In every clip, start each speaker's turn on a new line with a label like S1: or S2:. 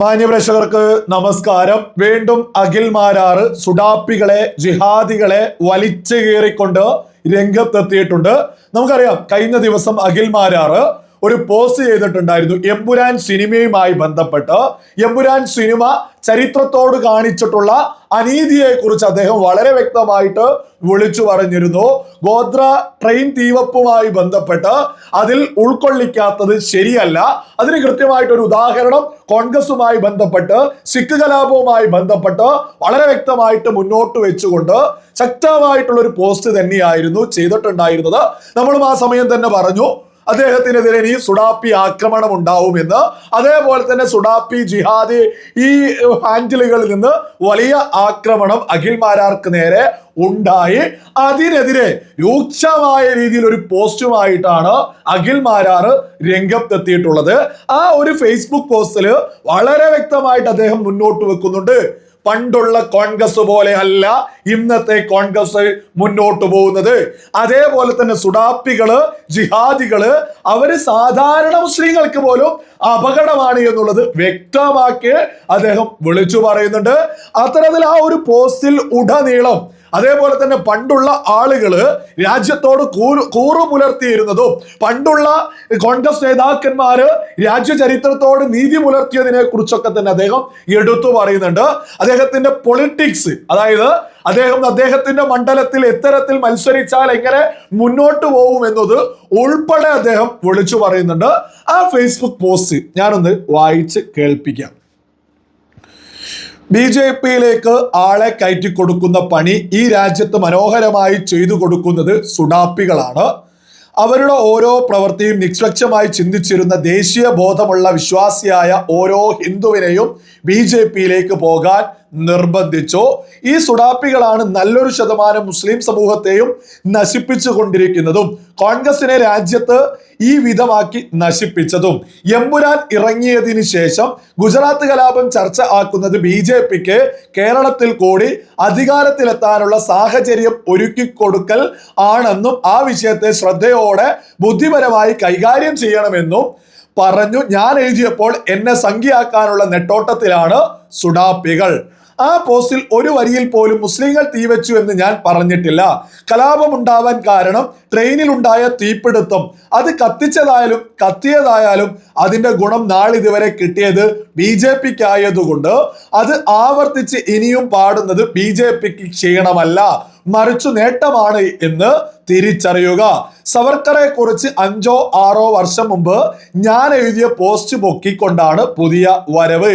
S1: മാന്യപ്രേക്ഷകർക്ക് നമസ്കാരം. വീണ്ടും അഖിൽ മാരാറ് സുഡാപ്പികളെ ജിഹാദികളെ വലിച്ചു കീറിക്കൊണ്ട് രംഗത്തെത്തിയിട്ടുണ്ട്. നമുക്കറിയാം കഴിഞ്ഞ ദിവസം അഖിൽ മാരാറ് ഒരു പോസ്റ്റ് ചെയ്തിട്ടുണ്ടായിരുന്നു. എമ്പുരാൻ സിനിമയുമായി ബന്ധപ്പെട്ട്. എമ്പുരാൻ സിനിമ ചരിത്രത്തോട് കാണിച്ചിട്ടുള്ള അനീതിയെ കുറിച്ച് അദ്ദേഹം വളരെ വ്യക്തമായിട്ട് വിളിച്ചു പറഞ്ഞിരുന്നു. ഗോത്ര ട്രെയിൻ തീവപ്പുമായി ബന്ധപ്പെട്ട് അതിൽ ഉൾക്കൊള്ളിക്കാത്തത് ശരിയല്ല. അതിന് കൃത്യമായിട്ട് ഒരു ഉദാഹരണം കോൺഗ്രസുമായി ബന്ധപ്പെട്ട് സിഖ് കലാപവുമായി ബന്ധപ്പെട്ട് വളരെ വ്യക്തമായിട്ട് മുന്നോട്ട് വെച്ചുകൊണ്ട് ശക്തമായിട്ടുള്ള ഒരു പോസ്റ്റ് തന്നെയായിരുന്നു ചെയ്തിട്ടുണ്ടായിരുന്നത്. നമ്മളും ആ സമയം തന്നെ പറഞ്ഞു. അദ്ദേഹത്തിനെതിരെ ഇനി സുഡാപ്പി ആക്രമണം ഉണ്ടാവുമെന്ന് അതേപോലെ തന്നെ സുഡാപ്പി ജിഹാദി ഈ ഹാൻഡിലുകളിൽ നിന്ന് വലിയ ആക്രമണം അഖിൽ മാരാർക്ക് നേരെ ഉണ്ടായി. അതിനെതിരെ രൂക്ഷമായ രീതിയിൽ ഒരു പോസ്റ്റുമായിട്ടാണ് അഖിൽ മാരാറ് രംഗത്തെത്തിയിട്ടുള്ളത്. ആ ഒരു ഫേസ്ബുക്ക് പോസ്റ്റിൽ വളരെ വ്യക്തമായിട്ട് അദ്ദേഹം മുന്നോട്ട് വെക്കുന്നുണ്ട്. പണ്ടുള്ള കോൺഗ്രസ് പോലെ അല്ല ഇന്നത്തെ കോൺഗ്രസ് മുന്നോട്ട് പോകുന്നത്. അതേപോലെ തന്നെ സുഡാപ്പികൾ ജിഹാദികൾ അവർ സാധാരണ മുസ്ലിങ്ങൾക്ക് പോലും അപകടമാണ് എന്നുള്ളത് വ്യക്തമാക്കി അദ്ദേഹം വിളിച്ചു പറയുന്നുണ്ട്. അത്തരത്തിൽ ആ ഒരു പോസ്റ്റിൽ ഉടനീളം അതേപോലെ തന്നെ പണ്ടുള്ള ആളുകൾ രാജ്യത്തോട് കൂറു കൂറു പുലർത്തിയിരുന്നതും പണ്ടുള്ള കോൺഗ്രസ് നേതാക്കന്മാർ രാജ്യ ചരിത്രത്തോട് നീതി പുലർത്തിയതിനെ കുറിച്ചൊക്കെ തന്നെ അദ്ദേഹം എടുത്തു പറയുന്നുണ്ട്. അദ്ദേഹത്തിന്റെ പൊളിറ്റിക്സ് അതായത് അദ്ദേഹം അദ്ദേഹത്തിന്റെ മണ്ഡലത്തിൽ എത്തരത്തിൽ മത്സരിച്ചാൽ എങ്ങനെ മുന്നോട്ട് പോകും എന്നത് ഉൾപ്പെടെ അദ്ദേഹം വിളിച്ചു പറയുന്നുണ്ട്. ആ ഫേസ്ബുക്ക് പോസ്റ്റ് ഞാനൊന്ന് വായിച്ച് കേൾപ്പിക്കാം. ബി ജെ പിയിലേക്ക് ആളെ കയറ്റി കൊടുക്കുന്ന പണി ഈ രാജ്യത്ത് മനോഹരമായി ചെയ്തു കൊടുക്കുന്നത് സുഡാപ്പികളാണ്. അവരുടെ ഓരോ പ്രവൃത്തിയും നിഷ്പക്ഷമായി ചിന്തിച്ചിരുന്ന ദേശീയ ബോധമുള്ള വിശ്വാസിയായ ഓരോ ഹിന്ദുവിനെയും ബി ജെ പിയിലേക്ക് പോകാൻ നിർബന്ധിച്ചു? ഈ സുഡാപ്പികളാണ് നല്ലൊരു ശതമാനം മുസ്ലിം സമൂഹത്തെയും നശിപ്പിച്ചു കൊണ്ടിരിക്കുന്നതും കോൺഗ്രസിനെ രാജ്യത്ത് ഈ വിധമാക്കി നശിപ്പിച്ചതും. എമ്പുരാൻ ഇറങ്ങിയതിന് ശേഷം ഗുജറാത്ത് കലാപം ചർച്ച ആക്കുന്നത് ബി ജെ പിക്ക് കേരളത്തിൽ കൂടി അധികാരത്തിലെത്താനുള്ള സാഹചര്യം ഒരുക്കി കൊടുക്കൽ ആണെന്നും ആ വിഷയത്തെ ശ്രദ്ധയോടെ ബുദ്ധിപരമായി കൈകാര്യം ചെയ്യണമെന്നും പറഞ്ഞു. ഞാൻ എഴുതിയപ്പോൾ എന്നെ സംഖ്യയാക്കാനുള്ള നെട്ടോട്ടത്തിലാണ് സുഡാപ്പികൾ. ആ പോസ്റ്റിൽ ഒരു വരിയിൽ പോലും മുസ്ലിങ്ങൾ തീവച്ചു എന്ന് ഞാൻ പറഞ്ഞിട്ടില്ല. കലാപം ഉണ്ടാവാൻ കാരണം ട്രെയിനിൽ ഉണ്ടായ തീപിടുത്തം. അത് കത്തിച്ചതായാലും കത്തിയതായാലും അതിന്റെ ഗുണം നാളിതുവരെ കിട്ടിയത് ബി ജെ പിക്ക് ആയതുകൊണ്ട് അത് ആവർത്തിച്ച് ഇനിയും പാടുന്നത് ബി ജെ പിക്ക് ക്ഷീണമല്ല. മറിച്ചു നേട്ടമാണ് എന്ന് തിരിച്ചറിയുക. സവർക്കറെ കുറിച്ച് അഞ്ചോ ആറോ വർഷം മുമ്പ് ഞാൻ എഴുതിയ പോസ്റ്റ് പൊക്കിക്കൊണ്ടാണ് പുതിയ വരവ്.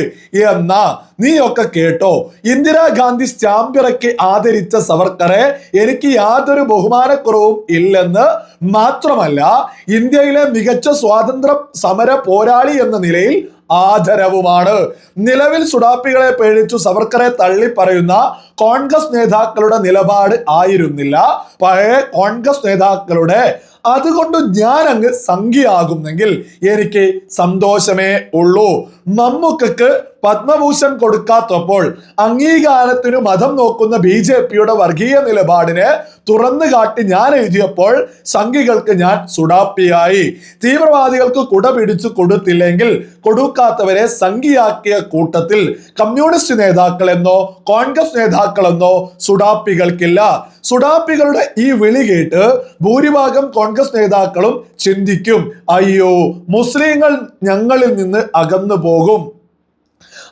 S1: എന്ന നീയൊക്കെ കേട്ടോ. ഇന്ദിരാഗാന്ധി സ്റ്റാമ്പിറക്കി ആദരിച്ച സവർക്കറെ എനിക്ക് യാതൊരു ബഹുമാനക്കുറവും ഇല്ലെന്ന് മാത്രമല്ല ഇന്ത്യയിലെ മികച്ച സ്വാതന്ത്ര്യ സമര പോരാളി എന്ന നിലയിൽ ആദരവുമാണ്. നിലവിൽ സുഡാപ്പികളെ പേടിച്ചു സവർക്കറെ തള്ളി പറയുന്ന കോൺഗ്രസ് നേതാക്കളുടെ നിലപാട് ആയിരുന്നില്ല. പഴയ കോൺഗ്രസ് നേതാക്കളുടെ അതുകൊണ്ട് ഞാൻ അങ്ങ് സംഖ്യയാകുന്നെങ്കിൽ എനിക്ക് സന്തോഷമേ ഉള്ളൂ. മമ്മൂക്കക്ക് പത്മഭൂഷൺ കൊടുക്കാത്തപ്പോൾ അംഗീകാരത്തിനു മതം നോക്കുന്ന ബി ജെ പിയുടെ വർഗീയ നിലപാടിനെ തുറന്നു കാട്ടി ഞാൻ എഴുതിയപ്പോൾ സംഘികൾക്ക് ഞാൻ സുഡാപ്പിയായി. തീവ്രവാദികൾക്ക് കുട പിടിച്ചു കൊടുത്തില്ലെങ്കിൽ കൊടുക്കാത്തവരെ സംഘിയാക്കിയ കൂട്ടത്തിൽ കമ്മ്യൂണിസ്റ്റ് നേതാക്കളെന്നോ കോൺഗ്രസ് നേതാക്കളെന്നോ സുഡാപ്പികൾക്കില്ല. സുഡാപ്പികളുടെ ഈ വിളി കേട്ട് ഭൂരിഭാഗം കോൺഗ്രസ് നേതാക്കളും ചിന്തിക്കും. അയ്യോ മുസ്ലിങ്ങൾ ഞങ്ങളിൽ നിന്ന് അകന്നു പോകും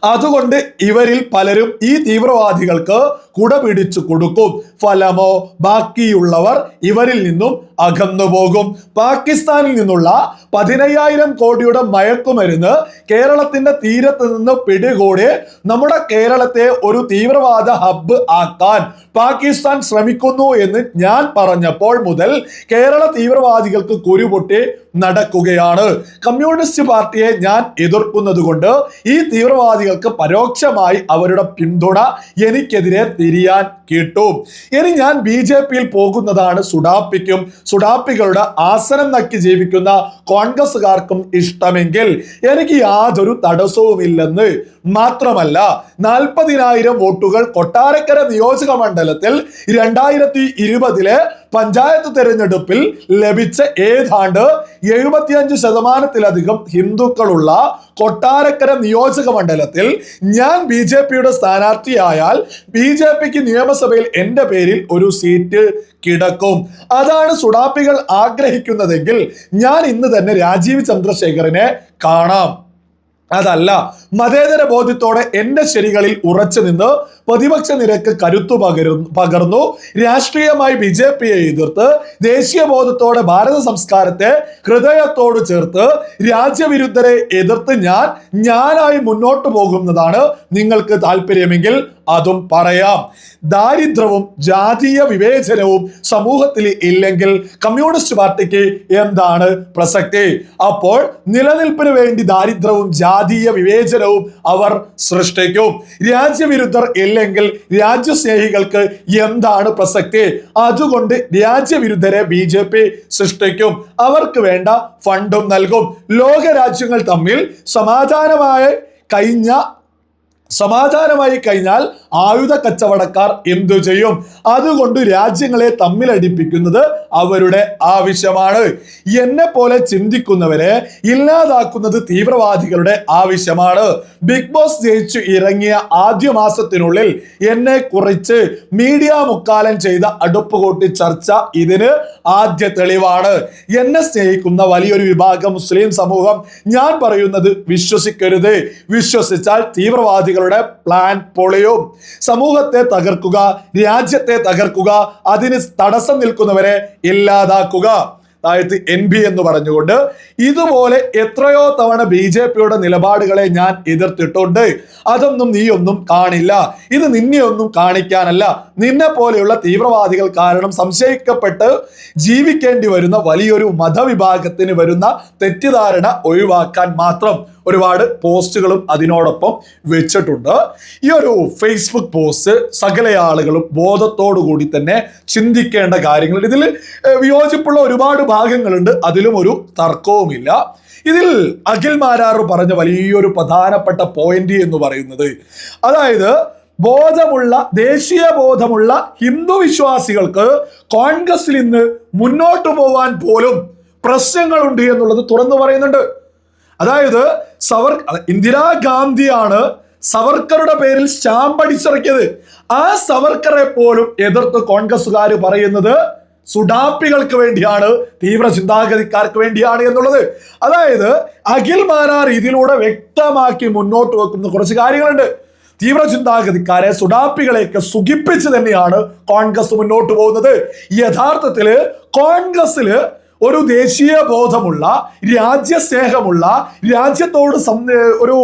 S1: അതുകൊണ്ട് ഇവരിൽ പലരും ഈ തീവ്രവാദികൾക്ക് കുട പിടിച്ചു കൊടുക്കും. ഫലമോ ബാക്കിയുള്ളവർ ഇവരിൽ നിന്നും അകന്നു പോകും പാകിസ്ഥാനിൽ നിന്നുള്ള പതിനയ്യായിരം കോടിയുടെ മയക്കുമരുന്ന് കേരളത്തിന്റെ തീരത്ത് നിന്ന് പിടികൂടി നമ്മുടെ കേരളത്തെ ഒരു തീവ്രവാദ ഹബ്ബ് ആക്കാൻ പാകിസ്ഥാൻ ശ്രമിക്കുന്നു എന്ന് ഞാൻ പറഞ്ഞപ്പോൾ മുതൽ കേരള തീവ്രവാദികൾക്ക് കുരുപൊട്ടി നടക്കുകയാണ്. കമ്മ്യൂണിസ്റ്റ് പാർട്ടിയെ ഞാൻ എതിർക്കുന്നത് കൊണ്ട് ഈ തീവ്രവാദികൾക്ക് പരോക്ഷമായി അവരുടെ പിന്തുണ എനിക്കെതിരെ തിരിയാൻ കിട്ടും. ഇനി ഞാൻ ബി ജെ പിയിൽ പോകുന്നതാണ് സുഡാപ്പിക്കും. സുഡാപ്പികളുടെ ആസനം നക്കി ജീവിക്കുന്ന കോൺഗ്രസുകാർക്കും ഇഷ്ടമെങ്കിൽ എനിക്ക് യാതൊരു തടസ്സവുമില്ലെന്ന് മാത്രമല്ല നാൽപ്പതിനായിരം വോട്ടുകൾ കൊട്ടാരക്കര നിയോജക മണ്ഡലത്തിൽ രണ്ടായിരത്തി ഇരുപതിലെ പഞ്ചായത്ത് തെരഞ്ഞെടുപ്പിൽ ലഭിച്ച ഏതാണ്ട് എഴുപത്തിയഞ്ച് ശതമാനത്തിലധികം ഹിന്ദുക്കളുള്ള കൊട്ടാരക്കര നിയോജക മണ്ഡലത്തിൽ ഞാൻ ബി ജെ പിയുടെ സ്ഥാനാർത്ഥിയായാൽ ബി ജെ പിക്ക് നിയമസഭയിൽ എന്റെ പേരിൽ ഒരു സീറ്റ് കിടക്കും. അതാണ് സുഡാപ്പികൾ ആഗ്രഹിക്കുന്നതെങ്കിൽ ഞാൻ ഇന്ന് തന്നെ രാജീവ് ചന്ദ്രശേഖറിനെ കാണാം. അതല്ല മതേതര ബോധ്യത്തോടെ എന്റെ ശരികളിൽ ഉറച്ചു നിന്ന് പ്രതിപക്ഷ നിരക്ക് കരുത്തു പകരു പകർന്നു. രാഷ്ട്രീയമായി ബി ജെ പിയെ എതിർത്ത് ദേശീയ ബോധത്തോടെ ഭാരത സംസ്കാരത്തെ ഹൃദയത്തോട് ചേർത്ത് രാജ്യവിരുദ്ധരെ എതിർത്ത് ഞാൻ ഞാനായി മുന്നോട്ട് പോകുന്നതാണ് നിങ്ങൾക്ക് താല്പര്യമെങ്കിൽ അതും പറയാം. ദാരിദ്ര്യവും ജാതീയ വിവേചനവും സമൂഹത്തിൽ ഇല്ലെങ്കിൽ കമ്മ്യൂണിസ്റ്റ് പാർട്ടിക്ക് എന്താണ് പ്രസക്തി? അപ്പോൾ നിലനിൽപ്പിന് വേണ്ടി ദാരിദ്ര്യവും ജാതീയ വിവേചനവും അവർ സൃഷ്ടിക്കും. രാജ്യവിരുദ്ധർ ഇല്ലെങ്കിൽ രാജ്യസ്നേഹികൾക്ക് എന്താണ് പ്രസക്തി? അതുകൊണ്ട് രാജ്യവിരുദ്ധരെ ബി ജെ പി സൃഷ്ടിക്കും. അവർക്ക് വേണ്ട ഫണ്ടും നൽകും. ലോകരാജ്യങ്ങൾ തമ്മിൽ സമാധാനമായ കഴിഞ്ഞ സമാധാനമായി കഴിഞ്ഞാൽ ആയുധ കച്ചവടക്കാർ എന്തു ചെയ്യും? അതുകൊണ്ട് രാജ്യങ്ങളെ തമ്മിലടിപ്പിക്കുന്നത് അവരുടെ ആവശ്യമാണ്. എന്നെ പോലെ ചിന്തിക്കുന്നവരെ ഇല്ലാതാക്കുന്നത് തീവ്രവാദികളുടെ ആവശ്യമാണ്. ബിഗ് ബോസ് ജയിച്ചു ഇറങ്ങിയ ആദ്യ മാസത്തിനുള്ളിൽ എന്നെ കുറിച്ച് മീഡിയ മുക്കാലം ചെയ്ത അടുപ്പ് അടുപ്പുകൂട്ടി ചർച്ച ഇതിന് ആദ്യ തെളിവാണ്. എന്നെ സ്നേഹിക്കുന്ന വലിയൊരു വിഭാഗം മുസ്ലിം സമൂഹം ഞാൻ പറയുന്നത് വിശ്വസിക്കരുത്. വിശ്വസിച്ചാൽ തീവ്രവാദികളുടെ പ്ലാൻ പൊളിയും. സമൂഹത്തെ തകർക്കുക രാജ്യത്തെ തകർക്കുക അതിന് തടസ്സം നിൽക്കുന്നവരെ ഇല്ലാതാക്കുക. അതായത് എൻ ബി എന്ന് പറഞ്ഞുകൊണ്ട് ഇതുപോലെ എത്രയോ തവണ ബി ജെ പിയുടെ നിലപാടുകളെ ഞാൻ എതിർത്തിട്ടുണ്ട്. അതൊന്നും നീ ഒന്നും കാണില്ല. ഇത് നിന്നെയൊന്നും കാണിക്കാനല്ല. നിന്നെ പോലെയുള്ള തീവ്രവാദികൾ കാരണം സംശയിക്കപ്പെട്ട് ജീവിക്കേണ്ടി വരുന്ന വലിയൊരു മതവിഭാഗത്തിന് വരുന്ന തെറ്റിദ്ധാരണ ഒഴിവാക്കാൻ മാത്രം ഒരുപാട് പോസ്റ്റുകളും അതിനോടൊപ്പം വെച്ചിട്ടുണ്ട്. ഈ ഒരു ഫേസ്ബുക്ക് പോസ്റ്റ് സകല ആളുകളും ബോധത്തോടു കൂടി തന്നെ ചിന്തിക്കേണ്ട കാര്യങ്ങൾ. ഇതിൽ വിയോജിപ്പുള്ള ഒരുപാട് ഭാഗങ്ങളുണ്ട്. അതിലും ഒരു തർക്കവുമില്ല. ഇതിൽ അഖിൽ മാരാർ പറഞ്ഞ വലിയൊരു പ്രധാനപ്പെട്ട പോയിന്റ് എന്ന് പറയുന്നത് അതായത് ബോധമുള്ള ദേശീയ ബോധമുള്ള ഹിന്ദു വിശ്വാസികൾക്ക് കോൺഗ്രസിൽ ഇന്ന് മുന്നോട്ട് പോവാൻ പോലും പ്രശ്നങ്ങളുണ്ട് എന്നുള്ളത് തുറന്നു പറയുന്നുണ്ട്. അതായത് സവർ ഇന്ദിരാഗാന്ധിയാണ് സവർക്കറുടെ പേരിൽ സ്റ്റാമ്പ് അടിച്ചിറക്കിയത് ആ സവർക്കറെ പോലും എതിർത്ത് കോൺഗ്രസ്സുകാർ പറയുന്നത് സുഡാപ്പികൾക്ക് വേണ്ടിയാണ് തീവ്ര ചിന്താഗതിക്കാർക്ക് വേണ്ടിയാണ് എന്നുള്ളത്. അതായത് അഖിൽ മാരാർ ഇതിലൂടെ വ്യക്തമാക്കി മുന്നോട്ട് വെക്കുന്ന കുറച്ച് കാര്യങ്ങളുണ്ട്. തീവ്ര ചിന്താഗതിക്കാരെ സുഡാപ്പികളെയൊക്കെ സുഖിപ്പിച്ച് തന്നെയാണ് കോൺഗ്രസ് മുന്നോട്ട് പോകുന്നത്. യഥാർത്ഥത്തിൽ കോൺഗ്രസ്സിൽ ഒരു ദേശീയ ബോധമുള്ള രാജ്യസ്നേഹമുള്ള രാജ്യത്തോട് ഒരു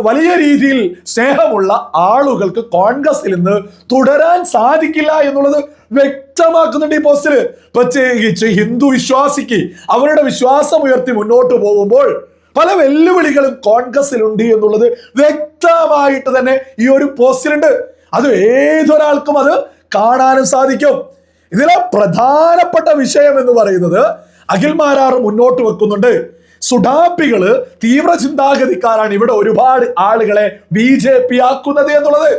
S1: വലിയ രീതിയിൽ സ്നേഹമുള്ള ആളുകൾക്ക് കോൺഗ്രസിൽ നിന്ന് തുടരാൻ സാധിക്കില്ല എന്നുള്ളത് വ്യക്തമാക്കുന്നുണ്ട് ഈ പോസ്റ്റിൽ പ്രത്യേകിച്ച് ഹിന്ദു വിശ്വാസിക്ക് അവരുടെ വിശ്വാസം ഉയർത്തി മുന്നോട്ട് പോകുമ്പോൾ പല വെല്ലുവിളികളും കോൺഗ്രസിലുണ്ട് എന്നുള്ളത് വ്യക്തമായിട്ട് തന്നെ ഈ ഒരു പോസ്റ്റിലുണ്ട് അത് ഏതൊരാൾക്കും അത് കാണാനും സാധിക്കും. ഇതിലെ പ്രധാനപ്പെട്ട വിഷയം എന്ന് പറയുന്നത് അഖിൽ മാരാർ മുന്നോട്ട് വെക്കുന്നുണ്ട്. സുഡാപ്പികൾ തീവ്ര ചിന്താഗതിക്കാരാണ് ഇവിടെ ഒരുപാട് ആളുകളെ ബി ജെ പി ആക്കുന്നത് എന്നുള്ളത്.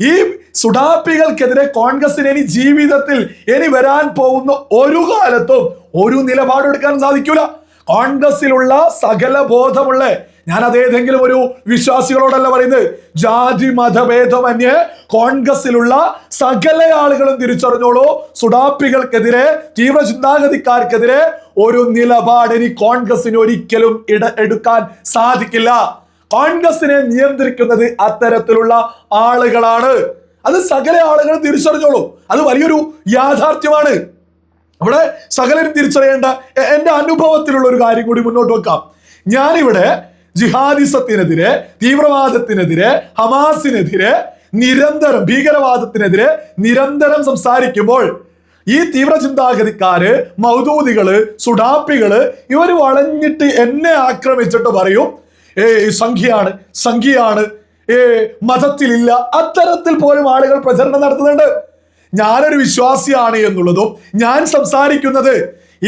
S1: ഈ സുഡാപ്പികൾക്കെതിരെ കോൺഗ്രസിന് ഇനി ജീവിതത്തിൽ ഇനി വരാൻ പോകുന്ന ഒരു കാലത്തും ഒരു നിലപാടെടുക്കാൻ സാധിക്കൂല. കോൺഗ്രസിലുള്ള സകല ബോധമുള്ള ഞാൻ അതേതെങ്കിലും ഒരു വിശ്വാസികളോടല്ല പറയുന്നത്. ജാതി മതഭേദമന്യേ കോൺഗ്രസിലുള്ള സകല ആളുകളും തിരിച്ചറിഞ്ഞോളൂ. സുഡാപ്പികൾക്കെതിരെ തീവ്ര ചിന്താഗതിക്കാർക്കെതിരെ ഒരു നിലപാട് ഇനി കോൺഗ്രസിന് ഒരിക്കലും ഇട എടുക്കാൻ സാധിക്കില്ല. കോൺഗ്രസിനെ നിയന്ത്രിക്കുന്നത് അത്തരത്തിലുള്ള ആളുകളാണ്. അത് സകല ആളുകളും തിരിച്ചറിഞ്ഞോളൂ. അത് വലിയൊരു യാഥാർത്ഥ്യമാണ്. അവിടെ സകലരും തിരിച്ചറിയേണ്ട എന്റെ അനുഭവത്തിലുള്ള ഒരു കാര്യം കൂടി മുന്നോട്ട് വെക്കാം. ഞാനിവിടെ ജിഹാദിസത്തിനെതിരെ തീവ്രവാദത്തിനെതിരെ ഹമാസിനെതിരെ നിരന്തരം ഭീകരവാദത്തിനെതിരെ നിരന്തരം സംസാരിക്കുമ്പോൾ ഈ തീവ്ര ചിന്താഗതിക്കാര് മൗദൂദികൾ സുഡാപ്പികൾ ഇവർ വളഞ്ഞിട്ട് എന്നെ ആക്രമിച്ചിട്ട് പറയും ഏ സംഖ്യയാണ് സംഖ്യയാണ് ഏ മതത്തിലില്ല. അത്തരത്തിൽ പോലും ആളുകൾ പ്രചരണം നടത്തുന്നുണ്ട്. ഞാനൊരു വിശ്വാസിയാണ് എന്നുള്ളതും ഞാൻ സംസാരിക്കുന്നത്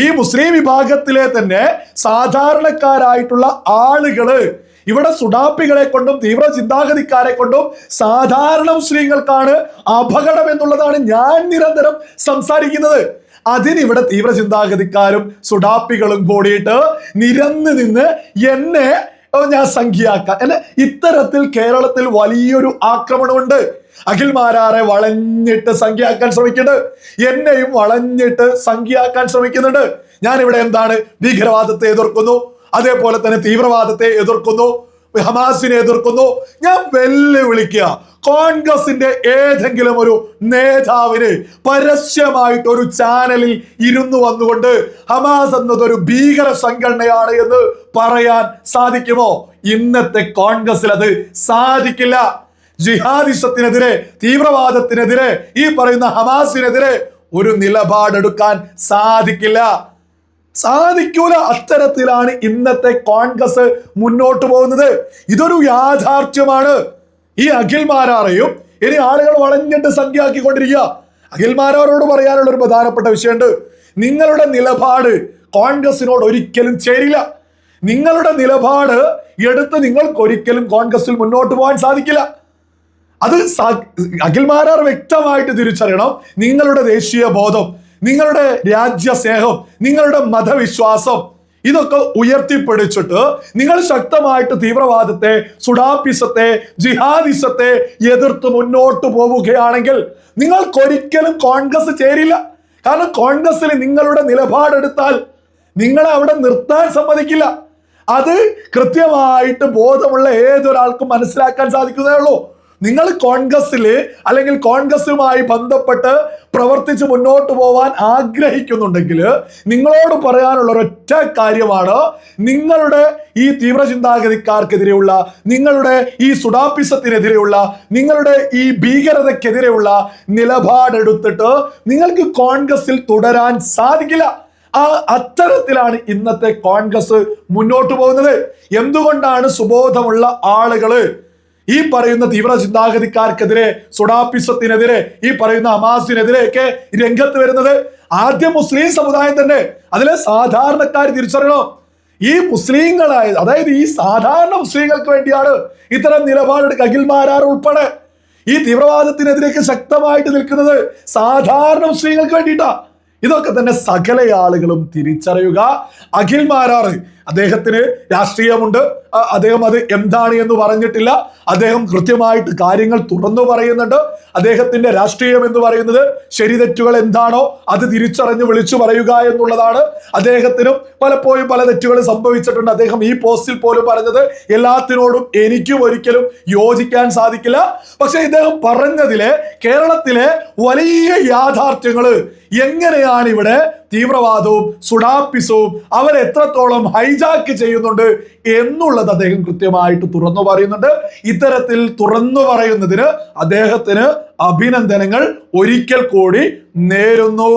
S1: ഈ മുസ്ലിം വിഭാഗത്തിലെ തന്നെ സാധാരണക്കാരായിട്ടുള്ള ആളുകൾ. ഇവിടെ സുഡാപ്പികളെ കൊണ്ടും തീവ്ര ചിന്താഗതിക്കാരെ കൊണ്ടും സാധാരണ മുസ്ലിങ്ങൾക്കാണ് അപകടം എന്നുള്ളതാണ് ഞാൻ നിരന്തരം സംസാരിക്കുന്നത്. അതിനിവിടെ തീവ്ര ചിന്താഗതിക്കാരും സുഡാപ്പികളും കൂടിയിട്ട് നിരന്ന് നിന്ന് എന്നെ ഞാൻ സംഖ്യയാക്കാം. എന്നെ ഇത്തരത്തിൽ കേരളത്തിൽ വലിയൊരു ആക്രമണമുണ്ട്. അഖിൽമാരാറെ വളഞ്ഞിട്ട് സംഖ്യയാക്കാൻ ശ്രമിക്കുന്നുണ്ട്. എന്നെയും വളഞ്ഞിട്ട് സംഖ്യയാക്കാൻ ശ്രമിക്കുന്നുണ്ട്. ഞാൻ ഇവിടെ എന്താണ്? ഭീകരവാദത്തെ എതിർക്കുന്നു. അതേപോലെ തന്നെ തീവ്രവാദത്തെ എതിർക്കുന്നു. ഹമാസിനെ എതിർക്കുന്നു. ഞാൻ വെല്ലുവിളിക്കുക. കോൺഗ്രസിന്റെ ഏതെങ്കിലും ഒരു നേതാവിന് പരസ്യമായിട്ട് ഒരു ചാനലിൽ ഇരുന്നു വന്നുകൊണ്ട് ഹമാസ് എന്നതൊരു ഭീകര സംഘടനയാണ് എന്ന് പറയാൻ സാധിക്കുമോ? ഇന്നത്തെ കോൺഗ്രസിൽ അത് സാധിക്കില്ല. ജിഹാദിസത്തിനെതിരെ തീവ്രവാദത്തിനെതിരെ ഈ പറയുന്ന ഹമാസിനെതിരെ ഒരു നിലപാടെടുക്കാൻ സാധിക്കില്ല. സാധിക്കൂല അത്തരത്തിലാണ് ഇന്നത്തെ കോൺഗ്രസ് മുന്നോട്ട് പോകുന്നത്. ഇതൊരു യാഥാർത്ഥ്യമാണ്. ഈ അഖിൽമാരാറെയും ഇനി ആളുകൾ വളഞ്ഞിട്ട് സംഖ്യയാക്കിക്കൊണ്ടിരിക്കുക. അഖിൽമാരാറോട് പറയാനുള്ള ഒരു പ്രധാനപ്പെട്ട വിഷയമുണ്ട്. നിങ്ങളുടെ നിലപാട് കോൺഗ്രസിനോട് ഒരിക്കലും ചേരില്ല. നിങ്ങളുടെ നിലപാട് എടുത്ത് നിങ്ങൾക്ക് ഒരിക്കലും കോൺഗ്രസിൽ മുന്നോട്ട് പോകാൻ സാധിക്കില്ല. അത് അഖിൽമാരാർ വ്യക്തമായിട്ട് തിരിച്ചറിയണം. നിങ്ങളുടെ ദേശീയ ബോധം നിങ്ങളുടെ രാജ്യസ്നേഹം നിങ്ങളുടെ മതവിശ്വാസം ഇതൊക്കെ ഉയർത്തിപ്പിടിച്ചിട്ട് നിങ്ങൾ ശക്തമായിട്ട് തീവ്രവാദത്തെ സുഡാപ്പിസത്തെ ജിഹാദിസത്തെ എതിർത്ത് മുന്നോട്ട് പോവുകയാണെങ്കിൽ നിങ്ങൾക്കൊരിക്കലും കോൺഗ്രസ് ചേരില്ല. കാരണം കോൺഗ്രസിൽ നിങ്ങളുടെ നിലപാടെടുത്താൽ നിങ്ങളെ അവിടെ നിർത്താൻ സമ്മതിക്കില്ല. അത് കൃത്യമായിട്ട് ബോധമുള്ള ഏതൊരാൾക്കും മനസ്സിലാക്കാൻ സാധിക്കുന്നതേ ഉള്ളൂ. നിങ്ങൾ കോൺഗ്രസ്സിൽ അല്ലെങ്കിൽ കോൺഗ്രസുമായി ബന്ധപ്പെട്ട് പ്രവർത്തിച്ച് മുന്നോട്ട് പോവാൻ ആഗ്രഹിക്കുന്നുണ്ടെങ്കിൽ നിങ്ങളോട് പറയാനുള്ള ഒരൊറ്റ കാര്യമാണ് നിങ്ങളുടെ ഈ തീവ്രചിന്താഗതിക്കാർക്കെതിരെയുള്ള നിങ്ങളുടെ ഈ സുഡാപിസത്തിനെതിരെയുള്ള നിങ്ങളുടെ ഈ ഭീകരതയ്ക്കെതിരെയുള്ള നിലപാടെടുത്തിട്ട് നിങ്ങൾക്ക് കോൺഗ്രസിൽ തുടരാൻ സാധിക്കില്ല. ആ അത്തരത്തിലാണ് ഇന്നത്തെ കോൺഗ്രസ് മുന്നോട്ട് പോകുന്നത്. എന്തുകൊണ്ടാണ് സുബോധമുള്ള ആളുകൾ ഈ പറയുന്ന തീവ്ര ചിന്താഗതിക്കാർക്കെതിരെ സുഡാപ്പിസത്തിനെതിരെ ഈ പറയുന്ന ഹമാസിനെതിരെ ഒക്കെ രംഗത്ത് വരുന്നത് ആദ്യം മുസ്ലിം സമുദായം തന്നെ. അതിലെ സാധാരണക്കാർ തിരിച്ചറിയണം? ഈ മുസ്ലിങ്ങളായ അതായത് ഈ സാധാരണ മുസ്ലിങ്ങൾക്ക് വേണ്ടിയാണ് ഇത്തരം നിലപാടെടുക്കുക അഖിൽമാരാർ ഉൾപ്പെടെ ഈ തീവ്രവാദത്തിനെതിരേക്ക് ശക്തമായിട്ട് നിൽക്കുന്നത് സാധാരണ മുസ്ലിങ്ങൾക്ക് വേണ്ടിയിട്ടാ. ഇതൊക്കെ തന്നെ സകല ആളുകളും തിരിച്ചറിയുക. അഖിൽ മാരാറ് അദ്ദേഹത്തിന് രാഷ്ട്രീയമുണ്ട്. അദ്ദേഹം അത് എന്താണ് എന്ന് പറഞ്ഞിട്ടില്ല. അദ്ദേഹം കൃത്യമായിട്ട് കാര്യങ്ങൾ തുറന്നു പറയുന്നുണ്ട്. അദ്ദേഹത്തിന്റെ രാഷ്ട്രീയം എന്ന് പറയുന്നത് ശരി തെറ്റുകൾ എന്താണോ അത് തിരിച്ചറിഞ്ഞ് വിളിച്ചു പറയുക എന്നുള്ളതാണ്. അദ്ദേഹത്തിനും പലപ്പോഴും പല തെറ്റുകൾ സംഭവിച്ചിട്ടുണ്ട്. അദ്ദേഹം ഈ പോസ്റ്റിൽ പോലും പറഞ്ഞത് എല്ലാത്തിനോടും എനിക്കും ഒരിക്കലും യോജിക്കാൻ സാധിക്കില്ല. പക്ഷെ ഇദ്ദേഹം പറഞ്ഞതിലെ കേരളത്തിലെ വലിയ യാഥാർത്ഥ്യങ്ങൾ എങ്ങനെയാണ് ഇവിടെ തീവ്രവാദവും സുഡാപ്പിസവും അവരെത്രത്തോളം ഹൈജാക്ക് ചെയ്യുന്നുണ്ട് എന്നുള്ളത് അദ്ദേഹം കൃത്യമായിട്ട് തുറന്നു പറയുന്നുണ്ട്. ഇത്തരത്തിൽ തുറന്നു പറയുന്നതിന് അദ്ദേഹത്തിന് അഭിനന്ദനങ്ങൾ. ഒരിക്കൽ കൂടി നേരുന്നു.